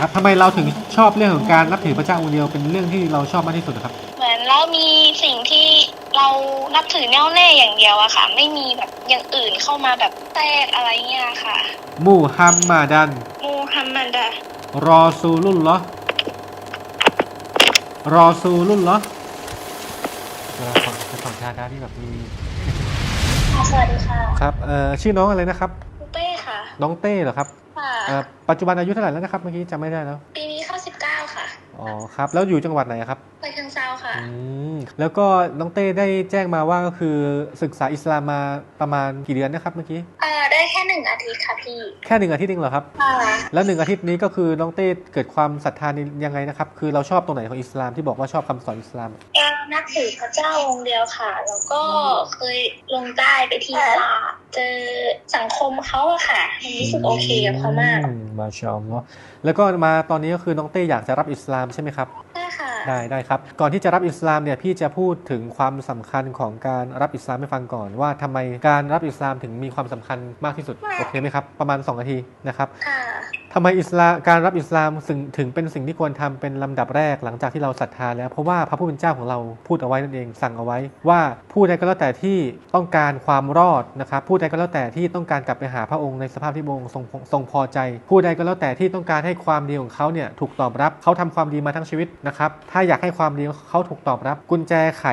ครับทำไมเราถึงชอบเรื่องของการนับถือพระเจ้าองค์เดียวเป็นเรื่องที่เราชอบมากที่สุดครับ เหมือนเรามีสิ่งที่เรานับถือแน่วแน่อย่างเดียวอะค่ะ ไม่มีแบบอย่างอื่นเข้ามาแบบแทรกอะไรเงี้ยค่ะ มูฮัมมาดัน มูฮัมหมัดอะรอซูลุลลอฮ์รอซูลุลลอฮ์เวลาฟังจะฟังชาดาที่แบบมี สวัสดีค่ะครับ เอ่อ ชื่อน้องอะไรนะครับปูเป้ค่ะ น้องเต้เหรอครับค่ะเอ่อ ปัจจุบันอายุเท่าไหร่แล้วนะครับเมื่อกี้จำไม่ได้แล้ว ปีนี้เข้าสิบเก้าค่ะ อ๋อครับ แล้วอยู่จังหวัดไหนครับไปเชิงเซาค่ะ อืมแล้วก็น้องเต้ได้แจ้งมาว่าก็คือศึกษาอิสลามมาประมาณกี่เดือนนะครับเมื่อกี้ เอ่อได้แค่หนึ่งอาทิตย์ค่ะพี่ แค่หนึ่งอาทิตย์เองเหรอครับ ค่ะแล้วหนึ่งอาทิตย์นี้ก็คือน้องเต้เกิดความศรัทธาในยังไงนะครับ คือเราชอบตรงไหนของอิสลามที่บอกว่าชอบคำสอนอิสลาม เอ นับถือพระเจ้าองค์เดียวค่ะ แล้วก็เคยลงใต้ไปที่ตลาดเจอสังคมเขาอะค่ะมันรู้สึกโอเคกับเขามากอืมาชาอัลลอฮ์แล้วก็มาตอนนี้ก็คือน้องเต้อยากจะรับอิสลามใช่ไหมครับใช่ค่ะได้ได้ครับ ก่อนที่จะรับอิสลามเนี่ยพี่จะพูดถึงความสำคัญของการรับอิสลามให้ฟังก่อน ว่าทำไมการรับอิสลามถึงมีความสำคัญมากที่สุดโอเคไหมครับประมาณ2นาทีนะครับค่ะ ทำไมอิสลามการรับอิสลามถึงเป็นสิ่งที่ควรทำเป็นลำดับแรกหลังจากที่เราศรัทธาแล้ว เพราะว่าพระผู้เป็นเจ้าของเราพูดเอาไว้นั่นเองสั่งเอาไว้ ว่าผู้ใดก็แล้วแต่ที่ต้องการความรอดนะครับผู้ใดก็แล้วแต่ที่ต้องการกลับไปหาพระองค์ในสภาพที่พระองค์ทรงทรงพอใจ ผู้ใดก็แล้วแต่ที่ต้องการให้ความดีของเขาเนี่ยถูกตอบรับเขาทำความดีมาทั้งชีวิตนะครับถ้าอยากให้ความดีเขาถูกตอบรับ กุญแจไข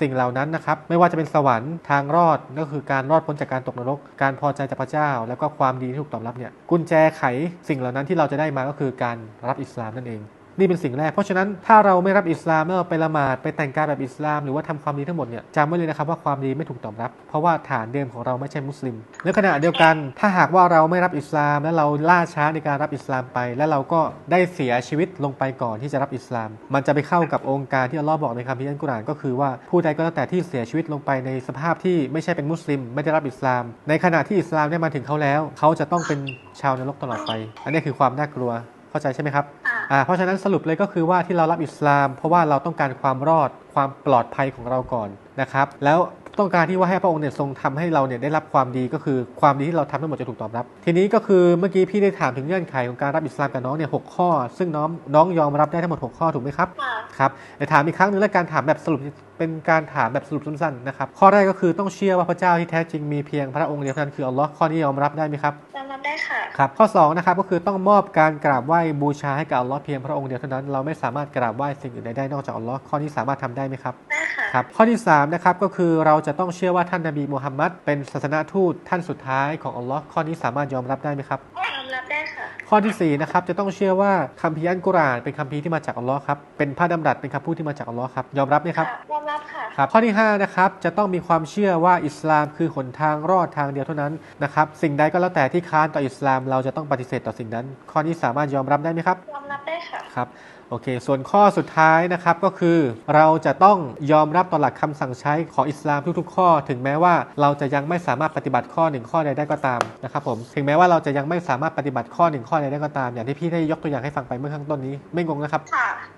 สิ่งเหล่านั้นนะครับไม่ว่าจะเป็นสวรรค์ทางรอดก็คือการรอดพ้นจากการตกนรก การพอใจจากพระเจ้า แล้วก็ความดีที่ถูกตอบรับเนี่ยกุญแจไขสิ่งเหล่านั้นที่เราจะได้มาก็คือการรับอิสลามนั่นเอง นี่เป็นสิ่งแรก เพราะฉะนั้นถ้าเราไม่รับอิสลามแล้วเราไปละหมาดไปแต่งกายแบบอิสลาม หรือว่าทำความดีทั้งหมดเนี่ยจำไว้เลยนะครับว่าความดีไม่ถูกตอบรับ เพราะว่าฐานเดิมของเราไม่ใช่มุสลิมในขณะเดียวกันถ้าหากว่าเราไม่รับอิสลาม และเราล่าช้าในการรับอิสลามไป และเราก็ได้เสียชีวิตลงไปก่อนที่จะรับอิสลาม มันจะไปเข้ากับองค์การที่อัลลอฮ์บอกในคัมภีร์อัลกุรอานก็คือว่าผู้ใดก็แล้วแต่ที่เสียชีวิตลงไปในสภาพที่ไม่ใช่เป็นมุสลิม ไม่ได้รับอิสลาม ในขณะที่อิสลามได้มาถึงเขาแล้ว เขาจะต้องเป็นชาวนรกตลอดไป อันนี้คือความน่ากลัวเข้าใจใช่ไหมครับ เพราะฉะนั้นสรุปเลยก็คือว่าที่เรารับอิสลาม เพราะว่าเราต้องการความรอดความปลอดภัยของเราก่อนนะครับ แล้ว ต้องการที่ว่าให้พระองค์เนี่ยทรงทำให้เราเนี่ยได้รับความดีก็คือความดีที่เราทำทั้งหมดจะถูกตอบรับ ทีนี้ก็คือเมื่อกี้พี่ได้ถามถึงเงื่อนไขของการรับอิสลามกับน้องเนี่ยหกข้อ ซึ่งน้องน้องยอมรับได้ทั้งหมด 6 ข้อถูกไหมครับค่ะครับเดี๋ยวถามอีกครั้งหนึงและการถามแบบสรุปเป็นการถามแบบสรุปสั้นๆนะครับข้อแรกก็คือต้องเชื่อว่าพระเจ้าที่แท้จริงมีเพียงพระองค์เดียวเท่านั้นคืออัลลอฮ์ข้อนี้ยอมรับได้ไหมครับยอมรับได้ค่ะครับข้อ2นะครับก็คือต้องมอบการกราบไหว้บูชาให้กับอัลลอฮ์เพียงพระองค์เดียวเท่านั้นเราไม่สามารถกราบไหว้สิ่งอื่นใดได้นอกจากอัลลอฮ์ข้อนี้สามารถทำได้ไหมครับได้ ค่ะครับข้อที่3นะครับก็คือเราจะต้องเชื่อว่าท่านนบีมูฮัมมัดเป็นศาสนทูตท่านสุดท้ายของอัลลอฮ์ข้อนี้สามารถยอมรับได้ไหมครับยอมรับได้ค่ะข้อที่สี่นะครับจะต้องเชื่อว่าคัมภีร์อัลกุรอานเป็นคัมภีร์ที่มาจากอัลลอฮ์ครับเป็นพระดำรัสเป็นคำพูดที่มาจากอัลลอฮ์ครับยอมรับไหมครับค่ะยอมรับค่ะครับข้อที่5นะครับจะต้องมีความเชื่อว่าอิสลามคือหนทางรอดทางเดียวเท่านั้นนะครับสิ่งใดก็แล้วแต่ที่ค้านต่ออิสลาม เราจะต้องปฏิเสธต่อสิ่งนั้น ข้อนี้สามารถยอมรับได้ไหมครับยอมรับได้ค่ะครับ โอเค ส่วนข้อสุดท้ายนะครับก็คือ เราจะต้องยอมรับต่อหลักคำสั่งใช้ของอิสลามทุกๆ ข้อ ถึงแม้ว่าเราจะยังไม่สามารถปฏิบัติข้อหนึ่งข้อใดได้ก็ตามนะครับผมถึงแม้ว่าเราจะยังไม่สามารถปฏิบัติข้อหนึ่งข้อใดได้ก็ตาม อย่างที่พี่ได้ยกตัวอย่างให้ฟังไปเมื่อข้างต้นนี้ไม่งงนะครับ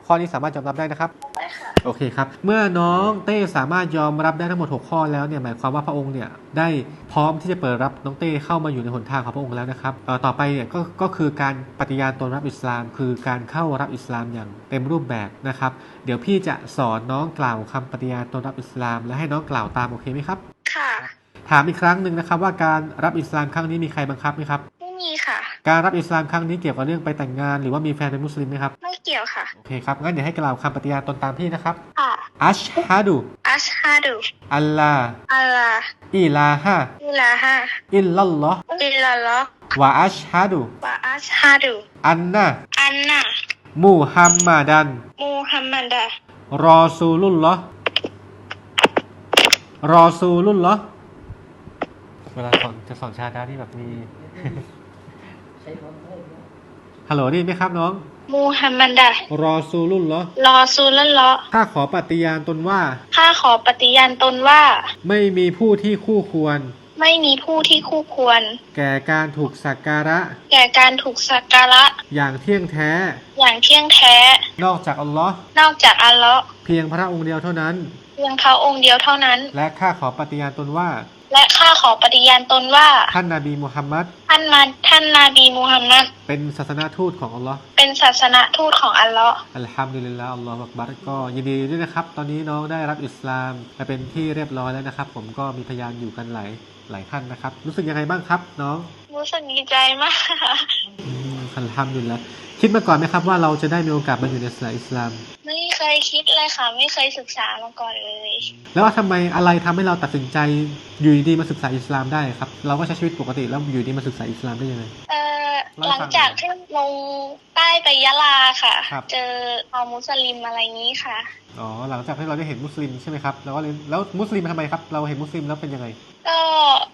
ข้อนี้สามารถยอมรับได้นะครับได้ค่ะ โอเคครับ เมื่อน้องเต้สามารถยอมรับได้ทั้งหมด 6 ข้อแล้วเนี่ยหมายความว่าพระองค์เนี่ยได้พร้อมที่จะเปิดรับน้องเต้เข้ามาอยู่ในหนทางของพระองค์แล้วนะครับเอ่อต่อไปเนี่ยก็ก็คือการปฏิญาณตนรับอิสลาม คือการเข้ารับอิสลามอย่างเต็มรูปแบบนะครับ เดี๋ยวพี่จะสอนน้องกล่าวคำปฏิญาณตนรับอิสลาม และให้น้องกล่าวตามโอเคไหมครับ ค่ะ ถามอีกครั้งหนึ่งนะครับว่าการรับอิสลามครั้งนี้มีใครบังคับไหมครับ ไม่มีค่ะ การรับอิสลามครั้งนี้เกี่ยวกับเรื่องไปแต่งงาน หรือว่ามีแฟนเป็นมุสลิมไหมครับ ไม่เกี่ยวค่ะ โอเคครับ งั้นเดี๋ยวให้กล่าวคำปฏิญาณตนตามพี่นะครับ ค่ะ อัชฮะดูอัชฮะดูอัลลาอัลลาอิลาฮะอิลาฮะอิลลัลลอฮ์อิลลัลลอฮ์วะอัชฮะดูวะอัชฮะดูอันนะอันนะมูฮัมมัดัน มูฮัมมัดะรอซูลุลลอฮ์รอซูลุลลอฮ์เวลาสอนจะสอนชาดาที่แบบมี ฮัลโหลได้ยินไหมครับน้อง มูฮัมมัดะรอซูลุลลอฮ์รอซูลลอฮ์ถ้าขอปฏิญาณตนว่า ข้าขอปฏิญาณตนว่า ไม่มีผู้ที่คู่ควร ไม่มีผู้ที่คู่ควร แก่การถูกสักการะ แก่การถูกสักการะ อย่างเที่ยงแท้ อย่างเที่ยงแท้ นอกจากอัลลอฮ์นอกจากอัลเลาะห์เพียงพระองค์เดียวเท่านั้น เพียงเขาองค์เดียวเท่านั้น และข้าขอปฏิญาณตนว่า และข้าข อปฏิญาณตนว่า ท่านนาบีมุฮัมมัดท่านมาท่านนาบีมูฮัมมัดเป็นศาสนาทูตของอัลลอฮ์เป็นศาสนทูตของอัลเลาะห์อัลฮัมดุลิลลาฮ์อัลลอฮฺอักบัรก็ยินดีด้วยนะครับ ตอนนี้น้องได้รับอิสลามไปเป็นที่เรียบร้อยแล้วนะครับ ผมก็มีพยานอยู่กันหลายหลายท่านนะครับ รู้สึกยังไงบ้างครับ น้องรู้สึกดีใจมากอืมอัลฮัมดุลิลละคิดมาก่อนไหมครับว่าเราจะได้มีโอกาสมาอยู่ในศาสนาอิสลาม ไม่เค ยคิดเลยค่ะ ไม่เคยศึกษามาก่อนเลย แล้วทำไมอะไรทำให้เราตัดสินใจอยู่ดีๆมาศึกษาอิสลามได้ครับ เราก็ใช้ชีวิตปกติแล้วอยู่ดีมาศึกษาอิสลามได้ยังไง เอ่อเล่าให้หลังฟังจากที่ลงใต้ไปยะลาค่ะ ครับ เจอเอามุสลิมอะไรนี้ค่ะ อ๋อหลังจากที่เราได้เห็นมุสลิมใช่ไหมครับเราก็เลยแล้วมุสลิมทำไมครับ เราเห็นมุสลิมแล้วเป็นยังไง ก็การ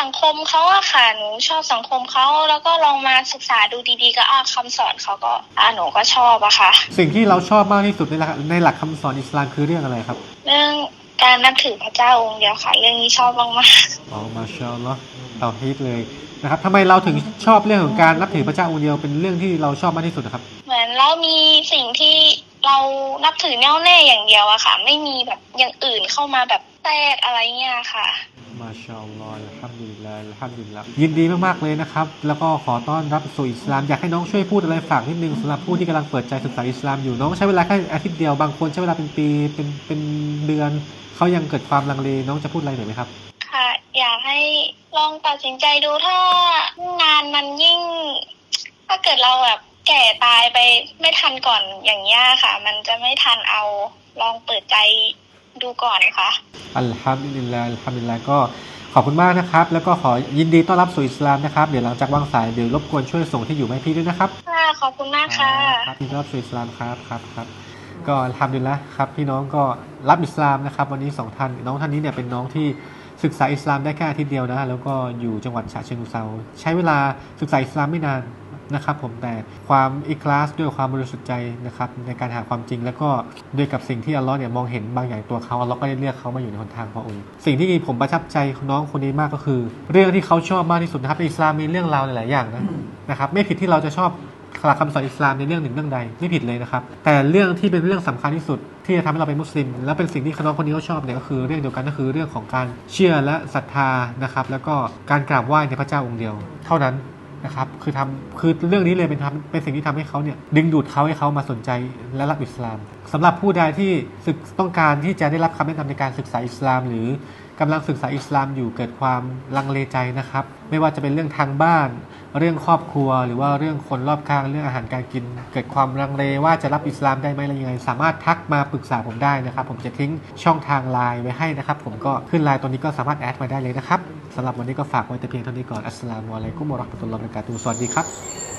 สังคมเขาอะค่ะ หนูชอบสังคมเขาแล้วก็ลองมาศึกษาดูดีๆ ก็อ่าคำสอนเขาก็อ่าหนูก็ชอบอะค่ะ สิ่งที่เราชอบมากที่สุดในหลักในหลักคำสอนอิสลามคือเรื่องอะไรครับ เรื่องการนับถือพระเจ้าองค์เดียวค่ะ เรื่องนี้ชอบมากอ๋อมาชาอัลลอฮ์เราฮิตเลยนะครับทำไมเราถึงชอบเรื่องของการนับถือพระเจ้าองค์เดียวเป็นเรื่องที่เราชอบมากที่สุดนะครับ ๆเหมือนเรามีสิ่งที่เรานับถือแน่วแน่อย่างเดียวอะค่ะ ไม่มีแบบอย่างอื่นเข้ามาแบบแทรกอะไรเงี้ยค่ะ มาชาอัลลอฮ์ฮัมดุลิลลาห์ฮัมดุลิลลาห์ยินดีมากๆเลยนะครับ แล้วก็ขอต้อนรับสู่อิสลาม อยากให้น้องช่วยพูดอะไรฝากนิดนึงสำหรับผู้ที่กำลังเปิดใจศึกษาอิสลามอยู่น้องใช้เวลาแค่อาทิตย์เดียวบางคนใช้เวลาเป็นปีเป็นเป็นเดือนเขายังเกิดความลังเลน้องจะพูดอะไรหน่อยไหมครับค่ะอยากให้ลองตัดสินใจดูถ้างานมันยิ่ง ถ้าเกิดเราแบบแก่ตายไปไม่ทันก่อนอย่างเงี้ยค่ะ มันจะไม่ทันเอาลองเปิดใจ ดูก่อนค่ะอัลฮัมดุลิลลาห์อัลฮัมดุลิลลาห์ก็ขอบคุณมากนะครับ แล้วก็ขอยินดีต้อนรับสู่อิสลามนะครับเดี๋ยวหลังจากวางสายเดี๋ยวรบกวนช่วยส่งที่อยู่มาให้พี่ด้วยนะครับค่ะขอบคุณมากค่ะครับยินดีต้อนรับสู่อิสลามครับครับครับก็อัลฮัมดุลิลละครับพี่น้องก็รับอิสลามนะครับวันนี้สองท่านน้องท่านนี้เนี่ยเป็นน้องที่ศึกษาอิสลามได้แค่อาทิตย์เดียวนะแล้วก็อยู่จังหวัดฉะเชิงเทราใช้เวลาศึกษาอิสลามไม่นาน นะครับผมแต่ความอิคลาสด้วยความบริสุทธิ์ใจนะครับในการหาความจริงแล้วก็ด้วยกับสิ่งที่อัลลอฮ์เนี่ยมองเห็นบางอย่างตัวเขาอัลลอฮ์ก็ได้เลือกเขามาอยู่ในหนทางพระองค์สิ่งที่ผมประทับใจน้องคนนี้มากก็คือ เรื่องที่เขาชอบมากที่สุดนะครับอิสลามมีเรื่องราวหลายๆอย่างนะนะครับไม่ผิดที่เราจะชอบหลักคำสอนอิสลามในเรื่องหนึ่งเรื่องใดไม่ผิดเลยนะครับ แต่เรื่องที่เป็นเรื่องสำคัญที่สุด ที่จะทำให้เราเป็นมุสลิม และเป็นสิ่งที่น้องคนนี้เขาชอบเนี่ยก็คือเรื่องเดียวกันก็คือเรื่องของการเชื่อและศรัทธานะครับ แล้วก็การกราบไหว้ในพระเจ้าองค์เดียว เท่านั้น นะครับคือทำคือเรื่องนี้เลยเป็นทำเป็นสิ่งที่ทำให้เขาเนี่ยดึงดูดเขาให้เขามาสนใจและรับอิสลามสำหรับผู้ใดที่ศึกต้องการที่จะได้รับคำแนะนำในการศึกษาอิสลามหรือ กำลังศึกษาอิสลามอยู่เกิดความลังเลใจนะครับ ไม่ว่าจะเป็นเรื่องทางบ้าน เรื่องครอบครัว หรือว่าเรื่องคนรอบข้างเรื่องอาหารการกิน เกิดความลังเลว่าจะรับอิสลามได้ไหมอะไรยังไง สามารถทักมาปรึกษาผมได้นะครับ ผมจะทิ้งช่องทางไลน์ไว้ให้นะครับ ผมก็ขึ้นไลน์ตัวนี้ก็สามารถแอดมาได้เลยนะครับสำหรับวันนี้ก็ฝากไว้แต่เพียงเท่านี้ก่อนอัสสลามุอะลัยกุมวะราะห์มะตุลลอฮ์บะเราะกาตุฮ์สวัสดีครับ